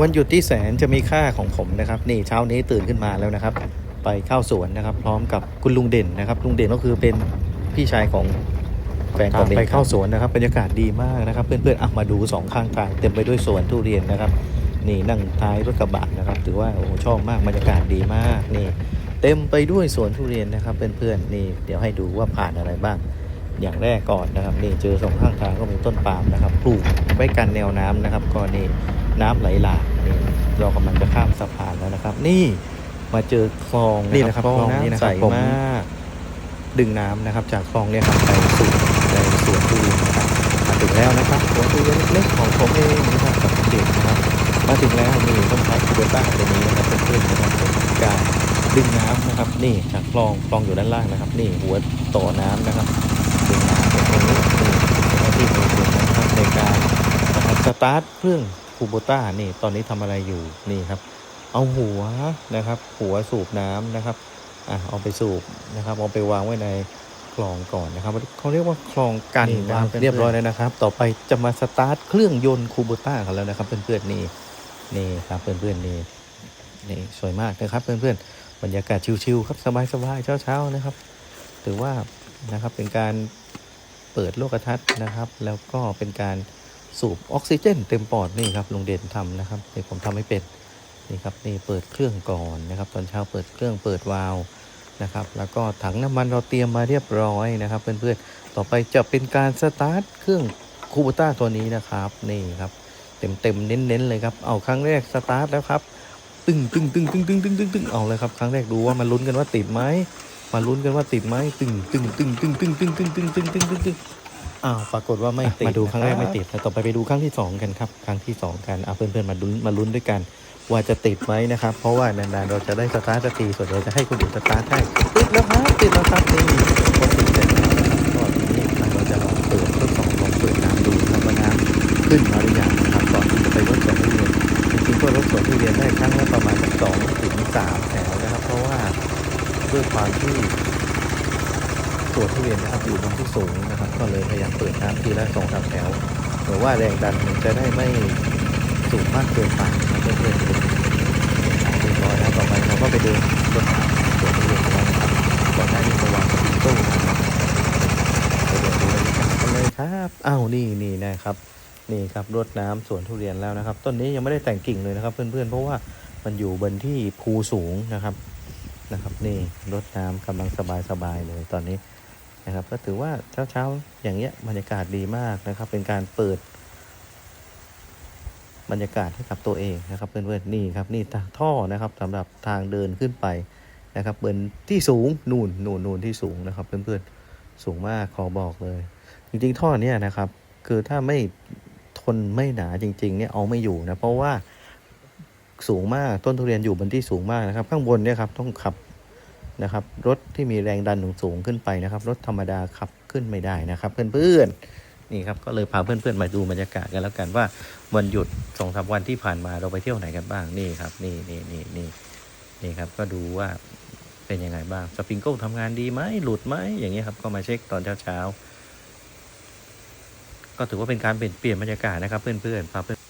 วันหยุดที่แสนจะมีค่าของผมนะครับ นี่เช้านี้ตื่นขึ้นมาแล้วนะครับ ไปเข้าสวนนะครับ พร้อมกับคุณลุงเด่นนะครับ ลุงเด่นก็คือเป็นพี่ชายของแฟนของไปเข้าสวนนะครับบรรยากาศดีมากนะครับ เพื่อนๆอะมาดูสองข้างทางเต็มไปด้วยสวนทุเรียนนะครับ นี่นั่งท้ายรถกระบะนะครับ ถือว่าโอ้โหชอบมากบรรยากาศดีมากนี่ เต็มไปด้วยสวนทุเรียนนะครับเพื่อนๆนี่ เดี๋ยวให้ดูว่าผ่านอะไรบ้างอย่างแรกก่อนนะครับนี่เจอสองข้างทางก็มีต้นปาล์มนะครับปลูกไว้กันแนวน้ำนะครับก็นี่ น้ำไหลหลากนี่เรากำลังจะข้ามสะพานแล้วนะครับ นี่มาเจอคลองนี่นะครับคลองน้ำใสมากดึงน้ำนะครับ จากคลองเนี่ยครับไปสู่ในสวนทุเรียนนะครับมาถึงแล้วนะครับสวนทุเรียนเล็กๆของผมเองนะครับกับเด็กนะครับ มาถึงแล้วนี่ต้นไม้คูเบต้าตัวนี้นะครับเพื่อนๆนะครับเป็นการดึงน้ำนะครับ นี่จากคลองคลองอยู่ด้านล่างนะครับ นี่หัวต่อน้ำนะครับดึงน้ำจากตรงนี้นี่เจ้าหน้าที่ของผมนะครับในการนะครับสตาร์ทเครื่อง คูโบต้านี่ตอนนี้ทำอะไรอยู่นี่ครับ เอาหัวนะครับ หัวสูบน้ำนะครับอะเอาไปสูบนะครับเอาไปวางไว้ในคลองก่อนนะครับเขาเรียกว่าคลองกันนี่นะครับวางเป็นเรียบร้อยแล้วนะครับ ต่อไปจะมาสตาร์ทเครื่องยนต์คูโบต้ากันแล้วนะครับ เพื่อนๆนี่นี่ครับเพื่อนๆนี่นี่สวยมากนะครับเพื่อนๆบรรยากาศชิวๆครับสบายๆเช้าๆนะครับถือว่านะครับเป็นการเปิดโลกทัศน์นะครับ แล้วก็เป็นการ สูบออกซิเจน เต็มปอดนี่ครับลุงเด่นทำนะครับนี่ผมทำไม่เป็นนี่ครับนี่เปิดเครื่องก่อนนะครับ ตอนเช้าเปิดเครื่องเปิดวาล์วนะครับ แล้วก็ถังน้ำมันเราเตรียมมาเรียบร้อยนะครับ เพื่อนๆต่อไปจะเป็นการสตาร์ทเครื่องคูบูต้าตัวนี้นะครับนี่ครับเต็มเต็มๆเน้นๆเลยครับเอาครั้งแรกสตาร์ทแล้วครับตึงตึงตึงตึงตึงตึงตึงตึงเอาเลยครับครั้งแรกดูว่ามันลุ้นกันว่าติดไหมมาลุ้นกันว่าติดไหมตึงตึงตึงตึงตึงตึงตึงตึงตึงตึงตึง อ้าวปรากฏว่าไม่ติดมาดูครั้งแรกไม่ติดแล้วต่อไปไปดูครั้งที่สองกันครับครั้งที่สองกันเอาเพื่อนๆมาลุ้นมาลุ้นด้วยกัน ว่าจะติดไหมนะครับ เพราะว่านานๆเราจะได้สตาร์ทสักทีส่วนเราจะให้คนอื่นสตาร์ทให้ติดแล้วครับติดแล้วครับนี่พอติดเสร็จแล้วนะครับก็ทีนี้เราจะลองเปิดทดสอบลองเปิดน้ำดูนะครับว่าน้ำขึ้นมาหรือยังนะครับก่อนที่จะไปรถสวนทุเรียนจริงๆก็รถสวนทุเรียนได้ครั้งละประมาณสักสองถึงสามแถวนะครับ เพราะว่าด้วยความที่ สวนทุเรียนนะครับอยู่บนที่สูงนะครับ ก็เลยพยายามเปิดน้ำทีละสองสามแถวหรือว่าแรงดันมันจะได้ไม่สูงมากเกินไปนะเพื่อนๆเรียบร้อยแล้วต่อไปเราก็ไปเดินรถน้สวนทุเรียนกันนะครับก่อนหน้านี้มาวางสปริงเกิลนะครับไปเดินดูบรรยากาศกันเลยครับอ้าวนี่นี่นะครับ นี่ครับรดน้ำสวนทุเรียนแล้วนะครับ ต้นนี้ยังไม่ได้แต่งกิ่งเลยนะครับเพื่อนๆเพราะว่ามันอยู่บนที่ภูสูงนะครับนะครับ นี่รดน้ำกำลังสบายๆเลยตอนนี้ นะครับ ก็ถือว่าเช้าๆอย่างเงี้ยบรรยากาศดีมากนะครับ เป็นการเปิด บรรยากาศให้กับตัวเองนะครับเพื่อนๆนี่ครับนี่ท่อนะครับสำหรับทางเดินขึ้นไปนะครับบนที่สูงนู่นนู่นนู่นที่สูงนะครับ เพื่อนๆสูงมากขอบอกเลย จริงๆท่อเนี้ยนะครับ คือถ้าไม่ทนไม่หนาจริงๆเนี่ยเอาไม่อยู่นะเพราะว่าสูงมากต้นทุเรียนอยู่บนที่สูงมากนะครับ ข้างบนเนี่ยครับต้องขับ นะครับรถที่มีแรงดันสูงขึ้นไปนะครับรถธรรมดาขับขึ้นไม่ได้นะครับ เพื่อนๆนี่ครับก็เลยพาเพื่อนๆมาดูบรรยากาศกันแล้วกันว่าวันหยุดสองสามวันที่ผ่านมาเราไปเที่ยวไหนกันบ้างนี่ครับนี่นี่นี่นี่นี่ครับก็ดูว่าเป็นยังไงบ้างสปริงเกิลทำงานดีไหมหลุดไหมอย่างเงี้ยครับก็มาเช็คตอนเช้าๆก็ถือว่าเป็นการเปลี่ยนเปลี่ยนบรรยากาศนะครับ เพื่อนๆพาเพื่อน